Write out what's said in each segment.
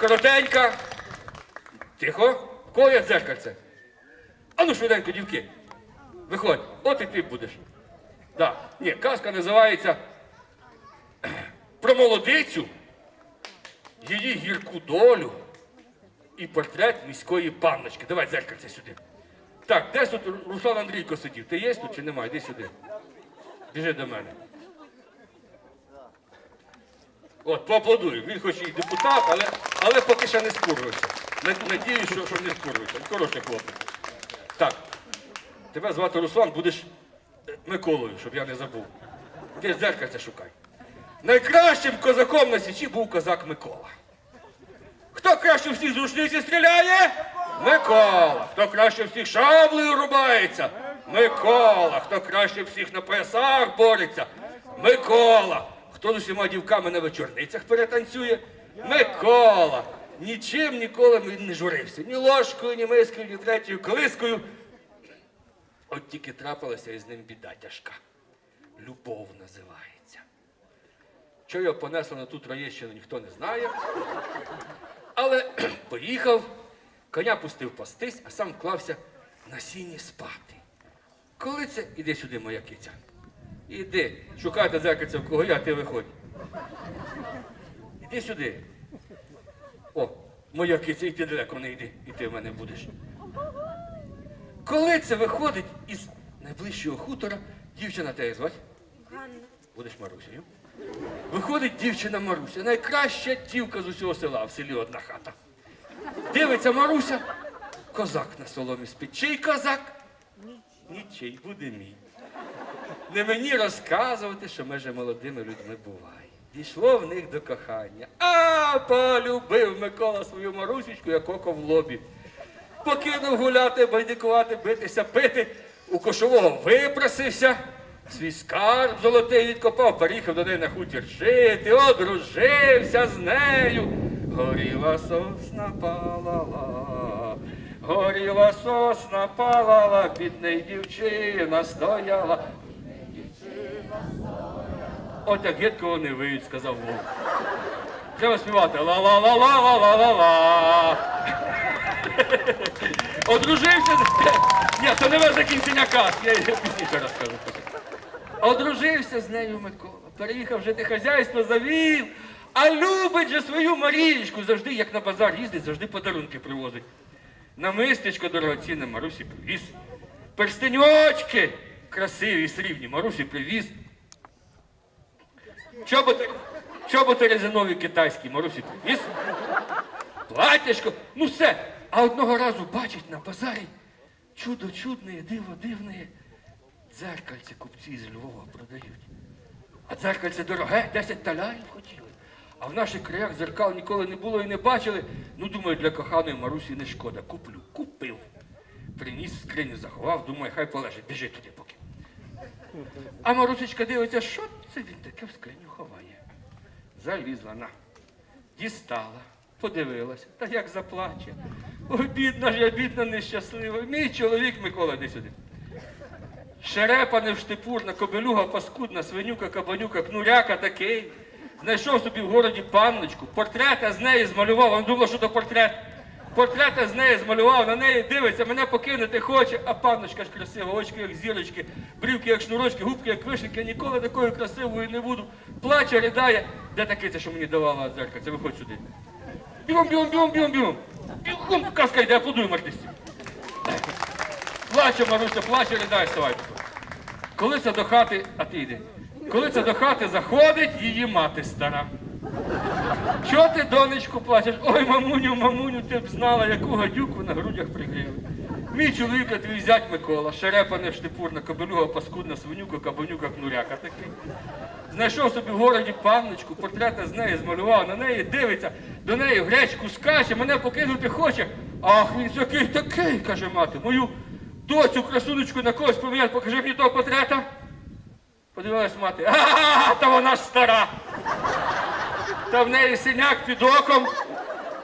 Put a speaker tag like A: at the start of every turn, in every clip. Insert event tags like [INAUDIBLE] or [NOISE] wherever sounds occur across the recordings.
A: коротенька. Тихо. Кого є дзеркальце? А ну швиденько, дівки. Виходь, от і ти будеш. Да. Ні, казка називається про молодицю, її гірку долю і портрет міської панночки. Давай дзеркальце сюди. Так, де тут Руслан Андрійко сидів? Ти є тут чи немає? Іди сюди. Біжи до мене. От, поаплодую. Він хоч і депутат, але, але поки ще не скурвився. Над- Надіюсь, що, що не скурвився. Хороший хлопець. Так. Тебе звати Руслан, будеш е, Миколою, щоб я не забув. Ти дзеркальце шукай. Найкращим козаком на Січі був козак Микола. Хто краще всіх з рушниці стріляє? Микола. Хто краще всіх шаблею рубається? Микола. Хто краще всіх на поясах бореться? Микола. Хто з усіма дівками на вечорницях перетанцює? Микола. Нічим ніколи він не журився. Ні ложкою, ні мискою, ні третьою колискою. От тільки трапилася із ним біда тяжка. Любов називається. Що його понесло на ту Троєщину, ніхто не знає. Але [CLEARS THROAT] поїхав, коня пустив пастись, а сам вклався на сіні спати. Коли це? Іди сюди, моя киця. Іди, шукайте зеркальце в кого я, ти виходь. Іди сюди. О, моя киця, і ти далеко не йди, і ти в мене будеш. Коли це виходить із найближчого хутора, дівчина тебе звать?
B: Ганна.
A: Будеш Марусею. Виходить дівчина Маруся, найкраща дівка з усього села, в селі одна хата. Дивиться Маруся, козак на соломі спить. Чий козак? Нічий, буде мій. Не мені розказувати, що ми молодими людьми буває. Дійшло в них до кохання. А полюбив Микола свою Марусечку, як око в лобі. Покинув гуляти, байдикувати, битися, пити. У кошового випросився, свій скарб золотий відкопав, переїхав до неї на хутір жити, одружився з нею. Горіла сосна палала, горіла сосна палала, під неї дівчина стояла. От як гидко вони виють, сказав Вовк. Треба співати ла-ла-ла-ла-ла-ла-ла-ла. Одружився. Ні, це не ви закінчення казки, я її пізніше розкажу. Одружився з нею Микола, переїхав жити хазяйство, завів, а любить же свою Марієчку, завжди, як на базар їздить, завжди подарунки привозить. Намистечко дорогоцінне Марусі привіз. Перстеньочки красиві, срібні, Марусі привіз. Чоботи, чоботи резинові китайські, Марусі привіз. Платячко, ну все. А одного разу бачить на базарі чудо чудне, диво дивне. Дзеркальце купці з Львова продають. А дзеркальце дороге, 10 талярів хотіли. А в наших краях дзеркал ніколи не було і не бачили. Ну, думаю, для коханої Марусі не шкода. Куплю. Купив. Приніс скриню, заховав, думаю, хай полежить, біжи туди. А Марусечка дивиться, що це він таке в скриню ховає. Залізла на. Дістала, подивилася, та як заплаче. Ой, бідна ж я, бідна, нещаслива. Мій чоловік Микола, іди сюди. Шерепа штипурна, кобелюга паскудна, свинюка, кабанюка, кнуряка такий. Знайшов собі в городі панночку, портрета з неї змалював, він думав, що то портрет. Портрета з неї змалював, на неї дивиться, мене покинути хоче, а панночка ж красива, очки як зірочки, брівки як шнурочки, губки як вишеньки, ніколи такою красивою не буду. Плаче, ридає. Де таке це, що мені давала дзеркальце? Це виходь сюди. Бігом, бігом, бігом, бігом, бігом. Бігом, казка йде, аплодуй, артисті. Плаче, Маруся, плаче, ридає, вставай. Коли це до хати, а ти йди. Коли це до хати заходить її мати стара. Чого ти, донечку, плачеш? Ой, мамуню, мамуню, ти б знала, яку гадюку на грудях пригріли. Мій чоловік, а твій зять Микола, шерепане штипурна, кобелюга, паскудна, свинюка, кабанюка, кнуряка такий. Знайшов собі в городі панночку, портрета з неї змалював, на неї дивиться, до неї в гречку скаче, мене покинути хоче. Ах, він такий такий, каже мати, мою доцю красунечку на когось поміняти, покажи мені того портрета. Подивилась мати, а, та вона ж стара. Та в неї синяк під оком.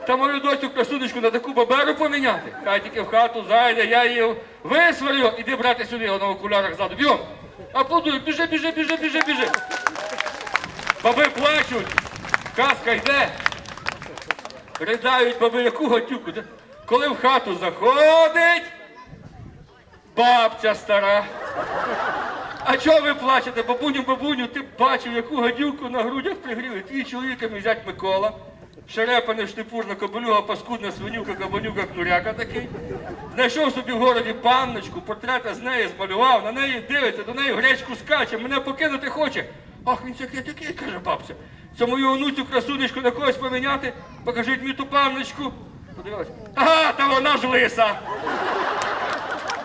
A: Та мою доцю красунечку на таку баберу поміняти. Хай тільки в хату зайде, я її висварю. Іди брати сюди його на окулярах ззаду. Бігом. Аплодуй, біжи, біжи, біжи, біжи, біжи. Баби плачуть. Казка йде. Ридають баби, яку гадюку. Де- Коли в хату заходить, бабця стара. А чого ви плачете, бабуню, бабуню, ти бачив, яку гадюку на грудях пригріли. Твій чоловік мій зять Микола. Шерепаний штипурна кобелюга, паскудна свинюка, кабанюка, кнуряка такий. Знайшов собі в городі панночку, портрета з неї змалював, на неї дивиться, до неї гречку скаче, мене покинути хоче. Ах, він такий такий, каже бабця. Це мою онуцю красунечку на когось поміняти. Покажіть мені ту панночку. Подивилась. Ага, та вона ж лиса.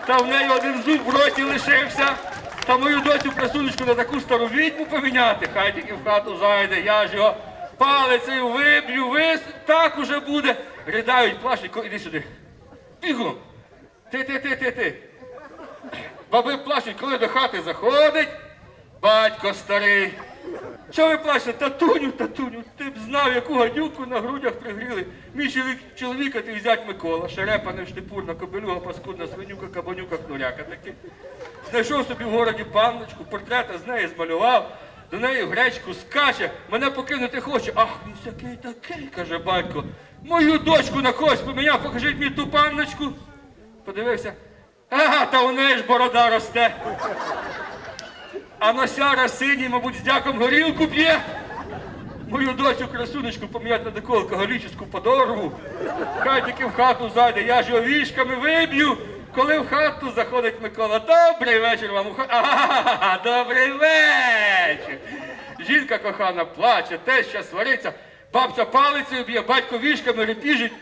A: Та в неї один зуб в роті лишився. Та мою доцю красунечку на таку стару відьму поміняти. Хай тільки в хату зайде, я ж його палицею виб'ю, вис... так уже буде. Ридають, плачуть, іди сюди. Бігом. Ти, ти, ти, ти, ти. Баби плачуть, коли до хати заходить, батько старий. Що ви плачете? Татуню, татуню, ти б знав, яку гадюку на грудях пригріли. Мій чоловік, чоловіка ти взять Микола, шерепаний штипурна, кобелюга, паскудна, свинюка, кабанюка, кнуряка такий. Знайшов собі в городі панночку, портрета з неї змалював, до неї гречку скаче, мене покинути хоче. Ах, він всякий такий, каже батько. Мою дочку на когось поміняв, покажіть мені ту панночку. Подивився. Ага, та у неї ж борода росте. А носяра синій, мабуть, з дяком горілку п'є. Мою дочу красунечку поміняти на таку алкоголічну подорву. Хай тільки в хату зайде, я ж його вішками виб'ю. Коли в хату заходить Микола, добрий вечір вам у хату. Ага, добрий вечір. Жінка кохана плаче, теща свариться, бабця палицею б'є, батько вішками репіжить,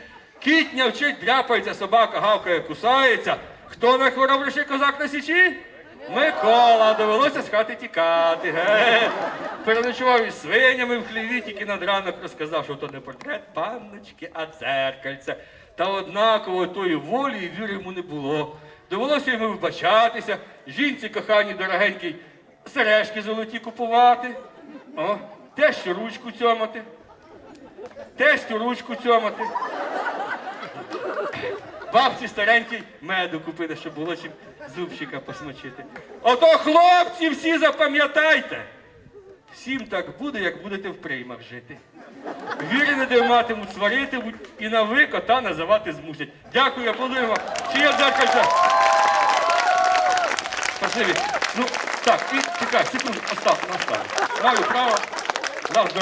A: кіт вчить, дряпається, собака гавкає, кусається. Хто найхоробріший козак на січі? Микола, довелося з хати тікати. Ге. Переночував із свинями в хліві, тільки над ранок розказав, що то не портрет панночки, а дзеркальце. Та однаково тої волі і віри йому не було. Довелося йому вибачатися, жінці коханій дорогенькій сережки золоті купувати, О, тещу ручку цьомати, тестю ручку цьомати. Бабці старенькій меду купити, щоб було чим зубчика посмочити. Ото хлопці всі запам'ятайте. Всім так буде, як будете в приймах жити. Віри не диматимуть, сваритимуть і на кота називати змусять. Дякую, аплодуємо. Чи є дзеркальце? Спасибі. Ну, так, і чекай, секунду, Остап, на. Маю право.